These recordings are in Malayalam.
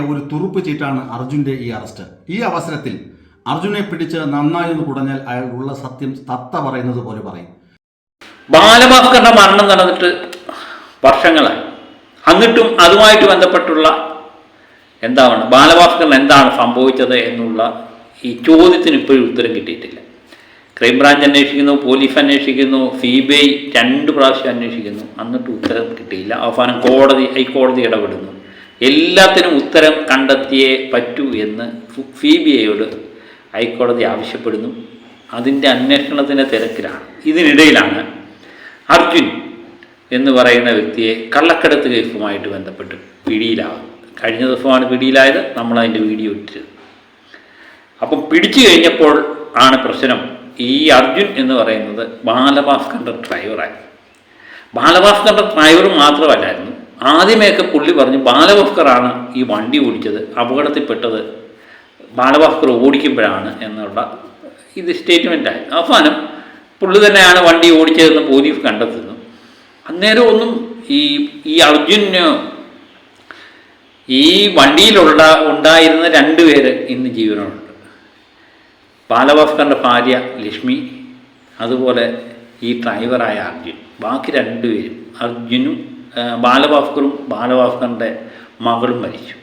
ഒരു തുറുപ്പ് ചീട്ടാണ് അർജുന്റെ ഈ അറസ്റ്റ്. ഈ അവസരത്തിൽ അർജുനെ പിടിച്ച് നന്നായെന്ന് കുടഞ്ഞാൽ അയാൾ ഉള്ള സത്യം തത്ത പറയുന്നത് പോലെ പറയും. ബാലഭാസ്കറിന്റെ മരണം നടന്നിട്ട് വർഷങ്ങളായി. എന്നിട്ടും അതുമായിട്ട് ബന്ധപ്പെട്ടുള്ള എന്താണ് ബാലഭാസ്കറിന് എന്താണ് സംഭവിച്ചത് എന്നുള്ള ഈ ചോദ്യത്തിന് ഇപ്പോഴും ഉത്തരം കിട്ടിയിട്ടില്ല. ക്രൈംബ്രാഞ്ച് അന്വേഷിക്കുന്നു പോലീസ് അന്വേഷിക്കുന്നു സി ബി ഐ രണ്ട് പ്രാവശ്യം അന്വേഷിക്കുന്നു. എന്നിട്ട് ഉത്തരം കിട്ടിയില്ല. അവസാനം കോടതി ഹൈക്കോടതി ഇടപെടുന്നു. എല്ലാത്തിനും ഉത്തരം കണ്ടെത്തിയേ പറ്റൂ എന്ന് ഫി ബി ഐയോട് ഹൈക്കോടതി ആവശ്യപ്പെടുന്നു. അതിന്റെ അന്വേഷണത്തിന്റെ തിരക്കിലാണ്. ഇതിനിടയിലാണ് അർജുൻ എന്ന് പറയുന്ന വ്യക്തിയെ കള്ളക്കടത്ത് കേസുമായിട്ട് ബന്ധപ്പെട്ട് പിടിയിലാകും കഴിഞ്ഞ ദിവസമാണ് പിടിയിലായത്. നമ്മൾ അതിന്റെ വീഡിയോ ഇട്ടത് അപ്പം പിടിച്ചു കഴിഞ്ഞപ്പോൾ ആണ് പ്രശ്നം ഈ അർജുൻ എന്ന് പറയുന്നത് ബാലഭാസ്കറിന്റെ ഡ്രൈവറായി. ബാലഭാസ്കറിന്റെ ഡ്രൈവർ മാത്രമല്ലായിരുന്നു ആദ്യമേയൊക്കെ പുള്ളി പറഞ്ഞു ബാലഭാസ്കറാണ് ഈ വണ്ടി ഓടിച്ചത് അപകടത്തിൽപ്പെട്ടത്. ബാലഭാസ്കർ ഓടിക്കുമ്പോഴാണ് എന്നുള്ള ഇത് സ്റ്റേറ്റ്മെന്റായി അവസാനം പുള്ളി തന്നെയാണ് വണ്ടി ഓടിച്ചതെന്ന് പോലീസ് കണ്ടെത്തുന്നു. അന്നേരം ഒന്നും ഈ ഈ അർജുന് ഈ വണ്ടിയിലുള്ള ഉണ്ടായിരുന്ന രണ്ട് പേര് ഇന്ന് ജീവനുണ്ട് ബാലഭാസ്കറിന്റെ ഭാര്യ ലക്ഷ്മി അതുപോലെ ഈ ഡ്രൈവറായ അർജുൻ. ബാക്കി രണ്ടുപേരും അർജുനും ബാലഭാസ്കറും ബാലഭാസ്കറിന്റെ മകളും മരിച്ചു.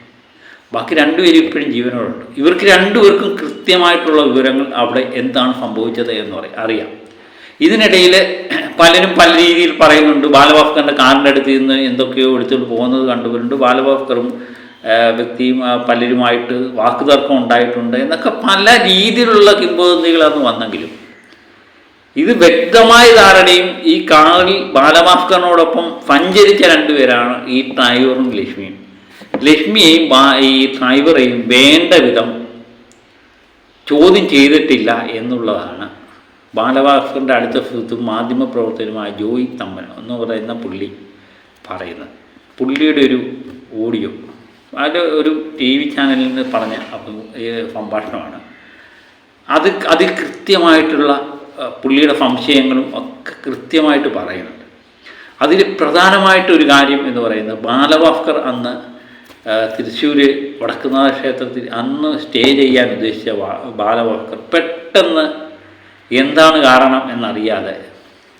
ബാക്കി രണ്ടുപേരും ഇപ്പോഴും ജീവനോടുണ്ട്. ഇവർക്ക് രണ്ടുപേർക്കും കൃത്യമായിട്ടുള്ള വിവരങ്ങൾ അവിടെ എന്താണ് സംഭവിച്ചത് എന്ന് പറയാം അറിയാം. ഇതിനിടയിൽ പലരും പല രീതിയിൽ പറയുന്നുണ്ട് ബാലഭാസ്കറിന്റെ കാറിന്റെ അടുത്ത് നിന്ന് എന്തൊക്കെയോ എടുത്തുകൊണ്ട് പോകുന്നത് കണ്ടുവരുന്നുണ്ട്. ബാലഭാസ്കറും വ്യക്തിയും പലരുമായിട്ട് വാക്കുതർക്കം ഉണ്ടായിട്ടുണ്ട്. എന്നൊക്കെ പല രീതിയിലുള്ള കിംബദന്തികൾ അന്ന് വന്നെങ്കിലും ഇത് വ്യക്തമായ ധാരണയും ഈ കാറിൽ ബാലഭാസ്കറിനോടൊപ്പം സഞ്ചരിച്ച രണ്ടുപേരാണ് ഈ ഡ്രൈവറും ലക്ഷ്മിയും. ലക്ഷ്മിയെയും ഈ ഡ്രൈവറെയും വേണ്ട വിധം ചോദ്യം ചെയ്തിട്ടില്ല എന്നുള്ളതാണ്. ബാലഭാസ്കറിന്റെ അടുത്ത സുഹൃത്തും മാധ്യമപ്രവർത്തകനുമായ ജോയി തമ്മൻ എന്ന് പറയുന്ന പുള്ളി പറയുന്നത്. പുള്ളിയുടെ ഒരു ഓഡിയോ. അത് ഒരു ടി വി ചാനലിൽ നിന്ന് പറഞ്ഞ സംഭാഷണമാണ്. അത് അതിൽ കൃത്യമായിട്ടുള്ള പുള്ളിയുടെ സംശയങ്ങളും ഒക്കെ കൃത്യമായിട്ട് പറയുന്നുണ്ട്. അതിൽ പ്രധാനമായിട്ടൊരു കാര്യം എന്ന് പറയുന്നത് ബാലഭാസ്കർ അന്ന് തൃശ്ശൂർ വടക്കുന്നാഥ ക്ഷേത്രത്തിൽ അന്ന് സ്റ്റേ ചെയ്യാൻ ഉദ്ദേശിച്ച ബാലഭാസ്കർ പെട്ടെന്ന് എന്താണ് കാരണം എന്നറിയാതെ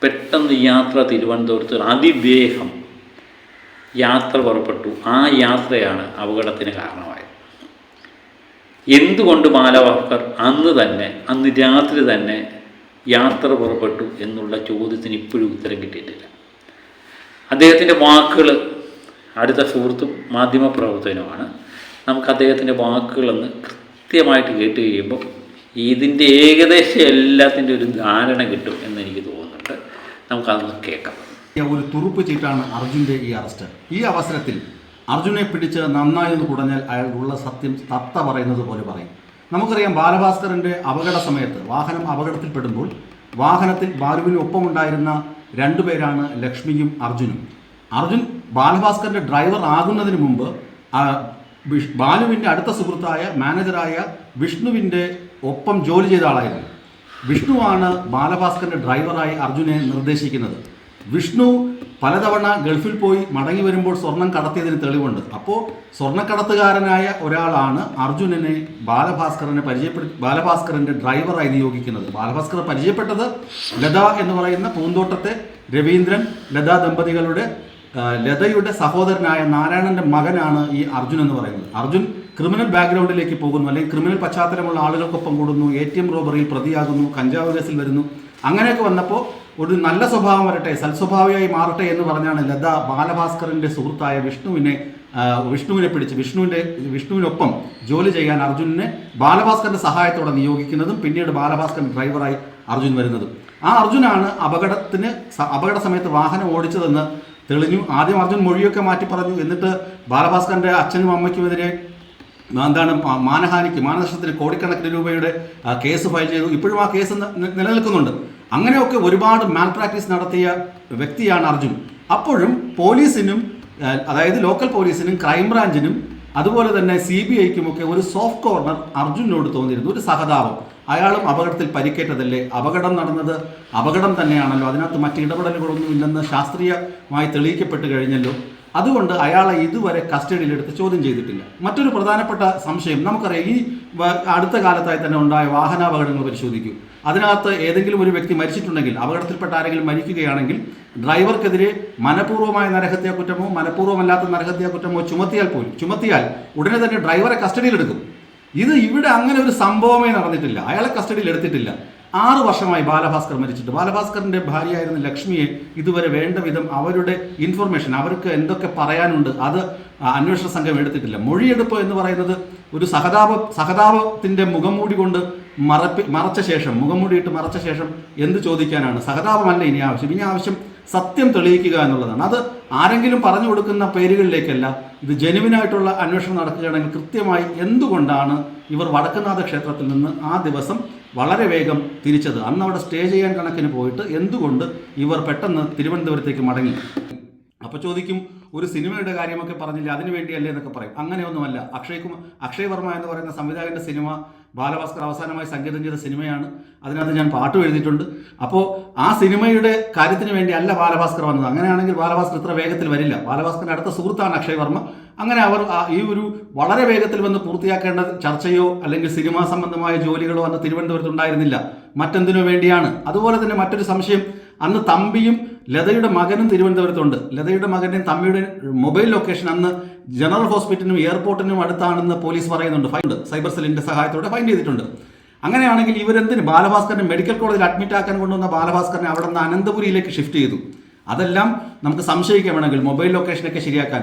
പെട്ടെന്ന് യാത്ര തിരുവനന്തപുരത്ത് അതിവേഗം യാത്ര പുറപ്പെട്ടു. ആ യാത്രയാണ് അപകടത്തിന് കാരണമായത്. എന്തുകൊണ്ട് ബാലഭാസ്കർ അന്ന് തന്നെ അന്ന് രാത്രി തന്നെ യാത്ര പുറപ്പെട്ടു എന്നുള്ള ചോദ്യത്തിന് ഇപ്പോഴും ഉത്തരം കിട്ടിയിട്ടില്ല. അദ്ദേഹത്തിന്റെ വാക്കുകൾ അടുത്ത സുഹൃത്തും മാധ്യമപ്രവർത്തനവുമാണ് നമുക്ക് അദ്ദേഹത്തിന്റെ വാക്കുകളൊന്ന് കൃത്യമായിട്ട് കേട്ട് കഴിയുമ്പോൾ ഇതിന്റെ ഏകദേശം എല്ലാത്തിന്റെ ഒരു ധാരണ കിട്ടും എന്ന് എനിക്ക് തോന്നുന്നുണ്ട്. നമുക്കതൊന്ന് കേൾക്കാം. ഒരു തുറുപ്പ് ചീട്ടാണ് അർജുന്റെ ഈ അറസ്റ്റ്. ഈ അവസരത്തിൽ അർജുനെ പിടിച്ച് നന്നായെന്ന് കുടഞ്ഞാൽ അയാൾ ഉള്ള സത്യം തത്ത പറയുന്നത് പോലെ പറയും. നമുക്കറിയാം ബാലഭാസ്കറിന്റെ അപകട സമയത്ത് വാഹനം അപകടത്തിൽപ്പെടുമ്പോൾ വാഹനത്തിൽ ബാലുവിന് ഒപ്പമുണ്ടായിരുന്ന രണ്ടുപേരാണ് ലക്ഷ്മിയും അർജുനും. അർജുൻ ബാലഭാസ്കറിന്റെ ഡ്രൈവർ ആകുന്നതിന് മുമ്പ് ബാലുവിന്റെ അടുത്ത സുഹൃത്തായ മാനേജറായ വിഷ്ണുവിന്റെ ഒപ്പം ജോലി ചെയ്ത ആളായിരുന്നു. വിഷ്ണുവാണ് ബാലഭാസ്കറിന്റെ ഡ്രൈവറായി അർജുനെ നിർദ്ദേശിക്കുന്നത്. വിഷ്ണു പലതവണ ഗൾഫിൽ പോയി മടങ്ങി വരുമ്പോൾ സ്വർണം കടത്തിയതിന് തെളിവുണ്ട്. അപ്പോൾ സ്വർണക്കടത്തുകാരനായ ഒരാളാണ് അർജുനനെ ബാലഭാസ്കറിനെ പരിചയപ്പെടു ബാലഭാസ്കറിന്റെ ഡ്രൈവറായി നിയോഗിക്കുന്നത്. ബാലഭാസ്കർ പരിചയപ്പെട്ടത് ലത എന്ന് പറയുന്ന പൂന്തോട്ടത്തെ രവീന്ദ്രൻ ലത ദമ്പതികളുടെ ലതയുടെ സഹോദരനായ നാരായണന്റെ മകനാണ് ഈ അർജുൻ എന്ന് പറയുന്നത്. അർജുൻ ക്രിമിനൽ ബാക്ക്ഗ്രൗണ്ടിലേക്ക് പോകുന്നു അല്ലെങ്കിൽ ക്രിമിനൽ പശ്ചാത്തലമുള്ള ആളുകൾക്കൊപ്പം കൂടുന്നു എ ടി എം റോബറിയിൽ പ്രതിയാകുന്നു കഞ്ചാവ് കേസിൽ വരുന്നു. അങ്ങനെയൊക്കെ വന്നപ്പോൾ ഒരു നല്ല സ്വഭാവം വരട്ടെ സൽസ്വഭാവിയായി മാറട്ടെ എന്ന് പറഞ്ഞാണ് ലത ബാലഭാസ്കറിന്റെ സുഹൃത്തായ വിഷ്ണുവിനെ വിഷ്ണുവിനെ പിടിച്ച് വിഷ്ണുവിന്റെ വിഷ്ണുവിനൊപ്പം ജോലി ചെയ്യാൻ അർജുനെ ബാലഭാസ്കറിന്റെ സഹായത്തോടെ നിയോഗിക്കുന്നതും പിന്നീട് ബാലഭാസ്കർ ഡ്രൈവറായി അർജുൻ വരുന്നതും. ആ അർജുനാണ് അപകടത്തിന് അപകട സമയത്ത് വാഹനം ഓടിച്ചതെന്ന് തെളിഞ്ഞു. ആദ്യം അർജുൻ മൊഴിയൊക്കെ മാറ്റി പറഞ്ഞു. എന്നിട്ട് ബാലഭാസ്കറിന്റെ അച്ഛനും അമ്മയ്ക്കുമെതിരെ എന്താണ് മാനഹാനിക്ക് മാനനഷ്ടത്തിന് കോടിക്കണക്കിന് രൂപയുടെ കേസ് ഫയൽ ചെയ്തു. ഇപ്പോഴും ആ കേസ് നിലനിൽക്കുന്നുണ്ട്. അങ്ങനെയൊക്കെ ഒരുപാട് മാൽ പ്രാക്ടീസ് നടത്തിയ വ്യക്തിയാണ് അർജുൻ. അപ്പോഴും പോലീസിനും അതായത് ലോക്കൽ പോലീസിനും ക്രൈംബ്രാഞ്ചിനും അതുപോലെ തന്നെ സി ബി ഐക്കുമൊക്കെ ഒരു സോഫ്റ്റ് കോർണർ അർജുനോട് തോന്നിയിരുന്നു. ഒരു സഹതാപം. അയാളും അപകടത്തിൽ പരിക്കേറ്റതല്ലേ? അപകടം നടന്നത് അപകടം തന്നെയാണല്ലോ. അതിനകത്ത് മറ്റ് ഇടപെടലുകളൊന്നും ഇല്ലെന്ന് ശാസ്ത്രീയമായി തെളിയിക്കപ്പെട്ട് കഴിഞ്ഞല്ലോ. അതുകൊണ്ട് അയാളെ ഇതുവരെ കസ്റ്റഡിയിലെടുത്ത് ചോദ്യം ചെയ്തിട്ടില്ല. മറ്റൊരു പ്രധാനപ്പെട്ട സംശയം നമുക്കറിയാം ഈ അടുത്ത കാലത്തായി തന്നെ ഉണ്ടായ വാഹനാപകടങ്ങൾ പരിശോധിക്കൂ. അതിനകത്ത് ഏതെങ്കിലും ഒരു വ്യക്തി മരിച്ചിട്ടുണ്ടെങ്കിൽ അപകടത്തിൽപ്പെട്ട ആരെങ്കിലും മരിക്കുകയാണെങ്കിൽ ഡ്രൈവർക്കെതിരെ മനഃപൂർവമായ നരഹത്യാ കുറ്റമോ മനഃപൂർവമല്ലാത്ത നരഹത്യാ കുറ്റമോ ചുമത്തിയാൽ പോലും ചുമത്തിയാൽ ഉടനെ തന്നെ ഡ്രൈവറെ കസ്റ്റഡിയിലെടുക്കും. ഇത് ഇവിടെ അങ്ങനെ ഒരു സംഭവമേ നടന്നിട്ടില്ല. അയാളെ കസ്റ്റഡിയിൽ എടുത്തിട്ടില്ല ആറ് വർഷമായി ബാലഭാസ്കർ മരിച്ചിട്ട്. ബാലഭാസ്കറിന്റെ ഭാര്യയായിരുന്ന ലക്ഷ്മിയെ ഇതുവരെ വേണ്ട വിധം അവരുടെ ഇൻഫർമേഷൻ അവർക്ക് എന്തൊക്കെ പറയാനുണ്ട് അത് അന്വേഷണ സംഘം എടുത്തിട്ടില്ല. മൊഴിയെടുപ്പ് എന്ന് പറയുന്നത് ഒരു സഹതാപ സഹതാപത്തിന്റെ മുഖംമൂടി കൊണ്ട് മറപ്പി മറച്ച ശേഷം മുഖംമൂടിയിട്ട് മറച്ച ശേഷം എന്ത് ചോദിക്കാനാണ്? സഹതാപമല്ല ഇനി ആവശ്യം. ഇനി ആവശ്യം സത്യം തെളിയിക്കുക എന്നുള്ളതാണ്. അത് ആരെങ്കിലും പറഞ്ഞു കൊടുക്കുന്ന പേരുകളിലേക്കല്ല ഇത് ജനുവിനായിട്ടുള്ള അന്വേഷണം നടക്കുകയാണെങ്കിൽ കൃത്യമായി എന്തുകൊണ്ടാണ് ഇവർ വടക്കുന്നാഥ ക്ഷേത്രത്തിൽ നിന്ന് ആ ദിവസം വളരെ വേഗം തിരിച്ചത്. അന്ന് അവിടെ സ്റ്റേ ചെയ്യാൻ കണക്കിന് പോയിട്ട് എന്തുകൊണ്ട് ഇവർ പെട്ടെന്ന് തിരുവനന്തപുരത്തേക്ക് മടങ്ങി? അപ്പോൾ ചോദിക്കും ഒരു സിനിമയുടെ കാര്യമൊക്കെ പറഞ്ഞില്ല? അതിനു വേണ്ടിയല്ലേ? എന്നൊക്കെ പറയും. അങ്ങനെയൊന്നുമല്ല. അക്ഷയ് കുമാർ അക്ഷയ് വർമ്മ എന്ന് പറയുന്ന സംവിധായകന്റെ സിനിമ ബാലഭാസ്കർ അവസാനമായി സംഗീതം ചെയ്ത സിനിമയാണ്. അതിനകത്ത് ഞാൻ പാട്ട് എഴുതിയിട്ടുണ്ട്. അപ്പോൾ ആ സിനിമയുടെ കാര്യത്തിന് വേണ്ടി അല്ല ബാലഭാസ്കർ വന്നത്. അങ്ങനെയാണെങ്കിൽ ബാലഭാസ്കർ ഇത്ര വേഗത്തിൽ വരില്ല. ബാലഭാസ്കറിന്റെ അടുത്ത സുഹൃത്താണ് അക്ഷയ് വർമ്മ. അങ്ങനെ അവർ ഈ ഒരു വളരെ വേഗത്തിൽ വന്ന് പൂർത്തിയാക്കേണ്ട ചർച്ചയോ അല്ലെങ്കിൽ സിനിമാ സംബന്ധമായ ജോലികളോ അന്ന് തിരുവനന്തപുരത്ത് ഉണ്ടായിരുന്നില്ല. മറ്റെന്തിനു വേണ്ടിയാണ്? അതുപോലെ തന്നെ മറ്റൊരു സംശയം. അന്ന് തമ്പിയും ലതയുടെ മകനും തിരുവനന്തപുരത്തുണ്ട്. ലതയുടെ മകന്റെയും തമ്പിയുടെ മൊബൈൽ ലൊക്കേഷൻ അന്ന് ജനറൽ ഹോസ്പിറ്റലിനും എയർപോർട്ടിനും അടുത്താണെന്ന് പോലീസ് പറയുന്നുണ്ട്. ഫൈൻഡ് സൈബർ സെല്ലിന്റെ സഹായത്തോടെ ഫൈൻഡ് ചെയ്തിട്ടുണ്ട്. അങ്ങനെയാണെങ്കിൽ ഇവരെന്തിന് ബാലഭാസ്കറിനെ മെഡിക്കൽ കോളേജിൽ അഡ്മിറ്റ് ആക്കാൻ കൊണ്ടുവന്ന ബാലഭാസ്കറിനെ അവിടെ നിന്ന് അനന്തപുരിയിലേക്ക് ഷിഫ്റ്റ് ചെയ്തു. അതെല്ലാം നമുക്ക് സംശയിക്കാൻ വേണമെങ്കിൽ മൊബൈൽ ലൊക്കേഷനൊക്കെ ശരിയാക്കാൻ.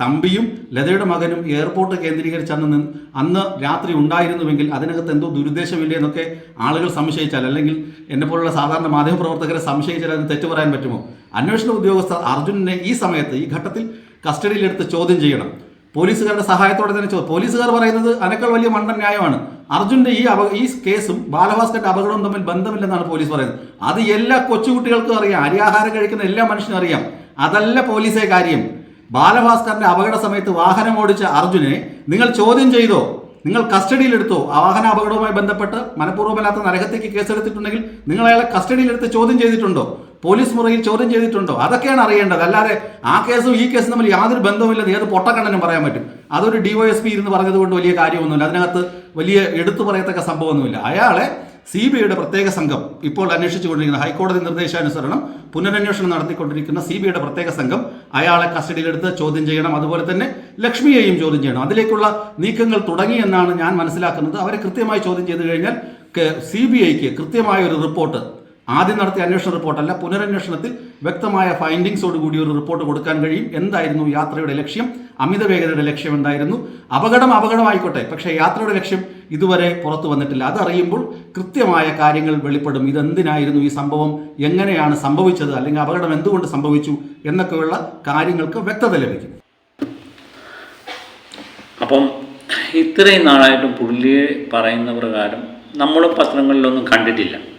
തമ്പിയും ലതയുടെ മകനും എയർപോർട്ട് കേന്ദ്രീകരിച്ച് അന്ന് അന്ന് രാത്രി ഉണ്ടായിരുന്നുവെങ്കിൽ അതിനകത്ത് എന്തോ ദുരുദ്ദേശമില്ലേ എന്നൊക്കെ ആളുകൾ സംശയിച്ചാൽ അല്ലെങ്കിൽ എന്നെ പോലുള്ള സാധാരണ മാധ്യമപ്രവർത്തകരെ സംശയിച്ചാൽ അത് തെറ്റു പറയാൻ പറ്റുമോ? അന്വേഷണ ഉദ്യോഗസ്ഥർ അർജുനനെ ഈ സമയത്ത് ഈ ഘട്ടത്തിൽ കസ്റ്റഡിയിലെടുത്ത് ചോദ്യം ചെയ്യണം. പോലീസുകാരുടെ സഹായത്തോടെ തന്നെ ചോദിച്ചു പോലീസുകാർ പറയുന്നത് അതിനേക്കാൾ വലിയ മണ്ടൻ ന്യായമാണ്. അർജുന്റെ ഈ അപ ഈ കേസും ബാലഭാസ്കറിന്റെ അപകടവും തമ്മിൽ ബന്ധമില്ലെന്നാണ് പോലീസ് പറയുന്നത്. അത് എല്ലാ കൊച്ചുകുട്ടികൾക്കും അറിയാം. അരിയാഹാരം കഴിക്കുന്ന എല്ലാ മനുഷ്യനും അറിയാം. അതല്ല പോലീസെ കാര്യം. ബാലഭാസ്കറിന്റെ അപകട സമയത്ത് വാഹനം ഓടിച്ച അർജുനെ നിങ്ങൾ ചോദ്യം ചെയ്തോ? നിങ്ങൾ കസ്റ്റഡിയിലെടുത്തോ? ആ വാഹന അപകടവുമായി ബന്ധപ്പെട്ട് മനഃപൂർവമല്ലാത്ത നരകത്തേക്ക് കേസെടുത്തിട്ടുണ്ടെങ്കിൽ നിങ്ങൾ അയാളെ കസ്റ്റഡിയിലെടുത്ത് ചോദ്യം ചെയ്തിട്ടുണ്ടോ? പോലീസ് മുറിയിൽ ചോദ്യം ചെയ്തിട്ടുണ്ടോ? അതൊക്കെയാണ് അറിയേണ്ടത്. അല്ലാതെ ആ കേസും ഈ കേസും തമ്മിൽ യാതൊരു ബന്ധവുമില്ലെന്ന് ഏത് പൊട്ടക്കണ്ണനും പറയാൻ പറ്റും. അതൊരു ഡിവൈഎസ്പി ഇരുന്ന് പറഞ്ഞതുകൊണ്ട് വലിയ കാര്യമൊന്നുമില്ല. അതിനകത്ത് വലിയ എടുത്തു പറയത്തക്ക സംഭവമൊന്നുമില്ല. അയാളെ സി ബി ഐയുടെ പ്രത്യേക സംഘം ഇപ്പോൾ അന്വേഷിച്ചുകൊണ്ടിരിക്കുന്ന ഹൈക്കോടതി നിർദ്ദേശാനുസരണം പുനരന്വേഷണം നടത്തിക്കൊണ്ടിരിക്കുന്ന സി ബി ഐയുടെ പ്രത്യേക സംഘം അയാളെ കസ്റ്റഡിയിലെടുത്ത് ചോദ്യം ചെയ്യണം. അതുപോലെ തന്നെ ലക്ഷ്മിയെയും ചോദ്യം ചെയ്യണം. അതിലേക്കുള്ള നീക്കങ്ങൾ തുടങ്ങി എന്നാണ് ഞാൻ മനസ്സിലാക്കുന്നത്. അവരെ കൃത്യമായി ചോദ്യം ചെയ്തു കഴിഞ്ഞാൽ സി ബി ഐക്ക് കൃത്യമായ ഒരു റിപ്പോർട്ട് ആദ്യം നടത്തിയ അന്വേഷണ റിപ്പോർട്ടല്ല പുനരന്വേഷണത്തിൽ വ്യക്തമായ ഫൈൻഡിങ്സോട് കൂടി ഒരു റിപ്പോർട്ട് കൊടുക്കാൻ കഴിയും. എന്തായിരുന്നു യാത്രയുടെ ലക്ഷ്യം? അമിത വേഗതയുടെ ലക്ഷ്യം എന്തായിരുന്നു? അപകടം അപകടമായിക്കോട്ടെ പക്ഷേ യാത്രയുടെ ലക്ഷ്യം ഇതുവരെ പുറത്തു വന്നിട്ടില്ല. അതറിയുമ്പോൾ കൃത്യമായ കാര്യങ്ങൾ വെളിപ്പെടും. ഇതെന്തിനായിരുന്നു ഈ സംഭവം? എങ്ങനെയാണ് സംഭവിച്ചത്? അല്ലെങ്കിൽ അപകടം എന്തുകൊണ്ട് സംഭവിച്ചു? എന്നൊക്കെയുള്ള കാര്യങ്ങൾക്ക് വ്യക്തത ലഭിക്കും. അപ്പം ഇത്രയും നാളായിട്ടും പുള്ളിയെ പറയുന്ന പ്രകാരം നമ്മൾ പത്രങ്ങളിലൊന്നും കണ്ടിട്ടില്ല.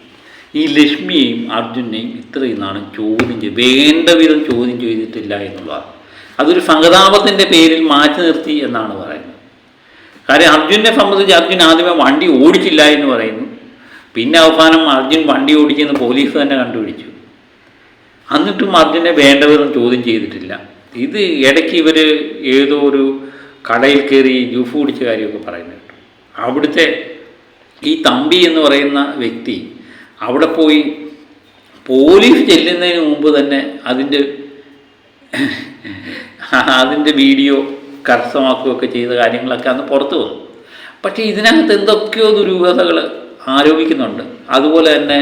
ഈ ലക്ഷ്മിയെയും അർജുനെയും ഇത്രയും നാളും ചോദ്യം ചെയ്ത് വേണ്ട വിധം ചോദ്യം ചെയ്തിട്ടില്ല എന്നുള്ളതാണ്. അതൊരു സഹതാപത്തിന്റെ പേരിൽ മാറ്റി നിർത്തി എന്നാണ് പറയുന്നത്. കാര്യം അർജുനെ സംബന്ധിച്ച് അർജുൻ ആദ്യമേ വണ്ടി ഓടിച്ചില്ല എന്ന് പറയുന്നു. പിന്നെ അവസാനം അർജുൻ വണ്ടി ഓടിക്കുന്ന പോലീസ് തന്നെ കണ്ടുപിടിച്ചു. എന്നിട്ടും അർജുനെ വേണ്ട വിധം ചോദ്യം ചെയ്തിട്ടില്ല. ഇത് ഇടയ്ക്ക് ഇവർ ഏതോ ഒരു കടയിൽ കയറി ജ്യൂസ് കുടിച്ച കാര്യമൊക്കെ പറയുന്നുണ്ട്. അവിടുത്തെ ഈ തമ്പി എന്ന് പറയുന്ന വ്യക്തി അവിടെ പോയി പോലീസ് ചെല്ലുന്നതിന് മുമ്പ് തന്നെ അതിന്റെ അതിന്റെ വീഡിയോ കരസ്ഥമാക്കുകയൊക്കെ ചെയ്ത കാര്യങ്ങളൊക്കെ അന്ന് പുറത്തു വന്നു. പക്ഷേ ഇതിനകത്ത് എന്തൊക്കെയോ ദുരൂഹതകൾ ആരോപിക്കുന്നുണ്ട്. അതുപോലെ തന്നെ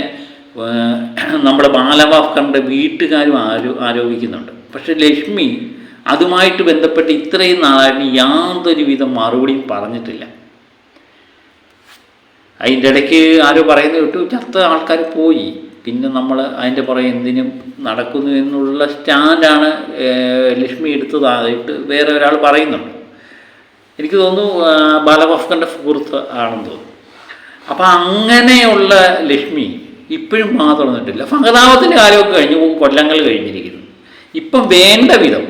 നമ്മുടെ ബാലഭാസ്കറിന്റെ വീട്ടുകാരും ആരോ ആരോപിക്കുന്നുണ്ട്. പക്ഷേ ലക്ഷ്മി അതുമായിട്ട് ബന്ധപ്പെട്ട് ഇത്രയും നാളായിട്ട് യാതൊരു വിധം മറുപടിയും പറഞ്ഞിട്ടില്ല. അതിന്റെ ഇടയ്ക്ക് ആരോ പറയുന്നത് കേട്ടു ചത്ത ആൾക്കാർ പോയി. പിന്നെ നമ്മൾ അതിന്റെ പുറകെ എന്തിനും നടക്കുന്നു എന്നുള്ള സ്റ്റാൻഡാണ് ലക്ഷ്മി എടുത്തതായിട്ട് വേറെ ഒരാൾ പറയുന്നുണ്ട്. എനിക്ക് തോന്നുന്നു ബാലഭാസ്കറിന്റെ സുഹൃത്ത് ആണെന്ന് തോന്നുന്നു. അപ്പം അങ്ങനെയുള്ള ലക്ഷ്മി ഇപ്പോഴും മാ തുറന്നിട്ടില്ല സഹതാപത്തിന്റെ കാലമൊക്കെ കഴിഞ്ഞു കൊല്ലങ്ങൾ കഴിഞ്ഞിരിക്കുന്നു. ഇപ്പം വേണ്ട വിധം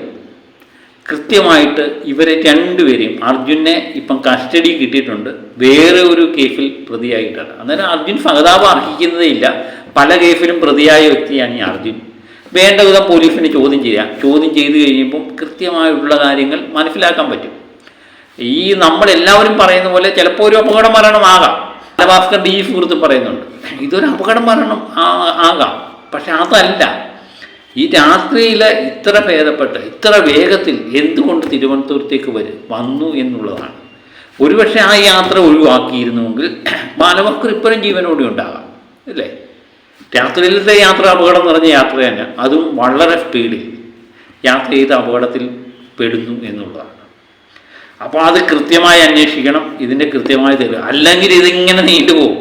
കൃത്യമായിട്ട് ഇവരെ രണ്ടുപേരെയും അർജുനെ ഇപ്പം കസ്റ്റഡി കിട്ടിയിട്ടുണ്ട്. വേറെ ഒരു കേസിൽ പ്രതിയായിട്ടാണ്. അന്നേരം അർജുൻ സഹതാപം അർഹിക്കുന്നതേ ഇല്ല. പല കേസിലും പ്രതിയായ വ്യക്തിയാണ് ഈ അർജുൻ. വേണ്ട വിധം പോലീസിനെ ചോദ്യം ചെയ്യാം. ചോദ്യം ചെയ്തു കഴിയുമ്പം കൃത്യമായിട്ടുള്ള കാര്യങ്ങൾ മനസ്സിലാക്കാൻ പറ്റും. ഈ നമ്മളെല്ലാവരും പറയുന്ന പോലെ ചിലപ്പോൾ ഒരു അപകട മരണമാകാം ഭാസ്കറിന്റെ ഡി സുഹൃത്ത് പറയുന്നുണ്ട്. ഇതൊരു അപകട മരണം ആകാം. പക്ഷെ അതല്ല. ഈ രാത്രിയിൽ ഇത്ര ഭേദപ്പെട്ട് ഇത്ര വേഗത്തിൽ എന്തുകൊണ്ട് തിരുവനന്തപുരത്തേക്ക് വരും വന്നു എന്നുള്ളതാണ്. ഒരുപക്ഷെ ആ യാത്ര ഒഴിവാക്കിയിരുന്നുവെങ്കിൽ മാനവക്കർ ഇപ്പോഴും ജീവനോടെ ഉണ്ടാകാം അല്ലേ? രാത്രിയിലത്തെ യാത്ര അപകടം നിറഞ്ഞ യാത്ര തന്നെ അതും വളരെ സ്പീഡിൽ യാത്ര ചെയ്ത് അപകടത്തിൽ പെടുന്നു എന്നുള്ളതാണ്. അപ്പോൾ അത് കൃത്യമായി അന്വേഷിക്കണം ഇതിന്റെ കൃത്യമായ തെളിവ്. അല്ലെങ്കിൽ ഇതിങ്ങനെ നീണ്ടുപോകും.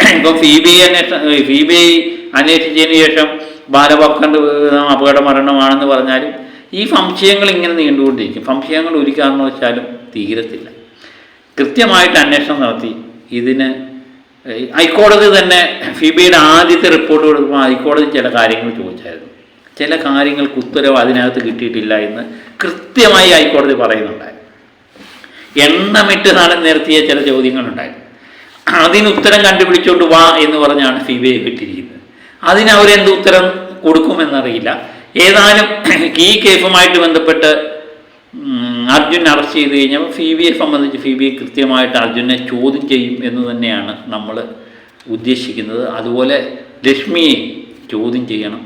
ഇപ്പം സി ബി ഐ അന്വേഷണം സി ബി ഐ അന്വേഷിച്ചതിന് ശേഷം ബാലഭക്തന്റെ അപകട മരണമാണെന്ന് പറഞ്ഞാലും ഈ സംശയങ്ങൾ ഇങ്ങനെ നീണ്ടുകൊണ്ടിരിക്കും. സംശയങ്ങൾ ഒരു വെച്ചാലും തീരത്തില്ല. കൃത്യമായിട്ട് അന്വേഷണം നടത്തി. ഇതിന് ഹൈക്കോടതി തന്നെ ഫിബിയുടെ ആദ്യത്തെ റിപ്പോർട്ട് കൊടുക്കുമ്പോൾ ഹൈക്കോടതി ചില കാര്യങ്ങൾ ചോദിച്ചായിരുന്നു. ചില കാര്യങ്ങൾക്ക് ഉത്തരവ് അതിനകത്ത് കിട്ടിയിട്ടില്ല എന്ന് കൃത്യമായി ഹൈക്കോടതി പറയുന്നുണ്ടായിരുന്നു. എണ്ണമിട്ട് നാളെ നിർത്തിയ ചില ചോദ്യങ്ങളുണ്ടായിരുന്നു. അതിന് ഉത്തരം കണ്ടുപിടിച്ചോണ്ട് വാ എന്ന് പറഞ്ഞാണ് സി ബി ഐ വിട്ടിരിക്കുന്നത് അതിന് അവരെന്ത് ഉത്തരം കൊടുക്കുമെന്നറിയില്ല. ഏതായാലും ഈ കേസുമായിട്ട് ബന്ധപ്പെട്ട് അർജുൻ അറസ്റ്റ് ചെയ്ത് കഴിഞ്ഞപ്പോൾ ഫി ബിയെ സംബന്ധിച്ച് ഫി കൃത്യമായിട്ട് അർജുനെ ചോദ്യം ചെയ്യും എന്ന് തന്നെയാണ് നമ്മൾ ഉദ്ദേശിക്കുന്നത്. അതുപോലെ ലക്ഷ്മിയെ ചോദ്യം ചെയ്യണം.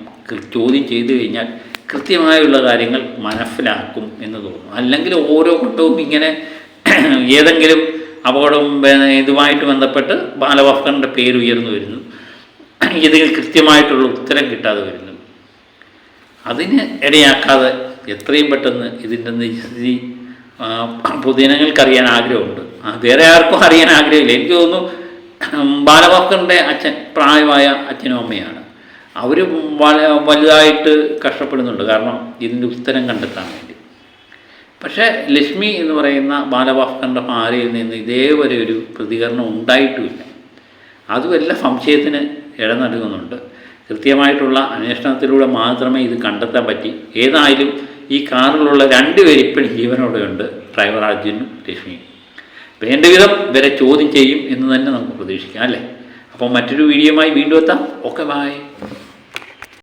ചോദ്യം ചെയ്തു കഴിഞ്ഞാൽ കൃത്യമായുള്ള കാര്യങ്ങൾ മനസ്സിലാക്കും എന്ന് തോന്നുന്നു അല്ലെങ്കിൽ ഓരോ കുട്ടവും ഇങ്ങനെ ഏതെങ്കിലും അപകടം ഇതുമായിട്ട് ബന്ധപ്പെട്ട് ബാലഭാസ്കറിന്റെ പേര് ഉയർന്നു വരുന്നു. ഇതിൽ കൃത്യമായിട്ടുള്ള ഉത്തരം കിട്ടാതെ വരുന്നു. അതിന് ഇടയാക്കാതെ എത്രയും പെട്ടെന്ന് ഇതിന്റെ നിജസ്ഥിതി ആ, പൊതുജനങ്ങൾക്ക് അറിയാൻ ആഗ്രഹമുണ്ട് വേറെ ആർക്കും അറിയാൻ ആഗ്രഹമില്ല. എനിക്ക് തോന്നുന്നു ബാലഭാസ്കറിന്റെ അച്ഛൻ പ്രായമായ അച്ഛനും അമ്മയാണ്. അവർ വലുതായിട്ട് കഷ്ടപ്പെടുന്നുണ്ട്. കാരണം ഇതിന്റെ ഉത്തരം കണ്ടെത്താൻ വേണ്ടി. പക്ഷേ ലക്ഷ്മി എന്ന് പറയുന്ന ബാലഭാസ്കറിന്റെ ഭാര്യയിൽ നിന്ന് ഇതേവരെ ഒരു പ്രതികരണം ഉണ്ടായിട്ടുമില്ല അതുമല്ല സംശയത്തിന് ഇട നൽകുന്നുണ്ട് കൃത്യമായിട്ടുള്ള അന്വേഷണത്തിലൂടെ മാത്രമേ ഇത് കണ്ടെത്താൻ പറ്റി. ഏതായാലും ഈ കാറിലുള്ള രണ്ടുപേര് ഇപ്പോഴും ജീവനോടെയുണ്ട്. ഡ്രൈവർ അർജുനും ലക്ഷ്മിയും വേണ്ട വിധം വരെ ചോദ്യം ചെയ്യും എന്ന് തന്നെ നമുക്ക് പ്രതീക്ഷിക്കാം അല്ലേ? അപ്പോൾ മറ്റൊരു വീഡിയോയുമായി വീണ്ടും എത്താം. Okay bye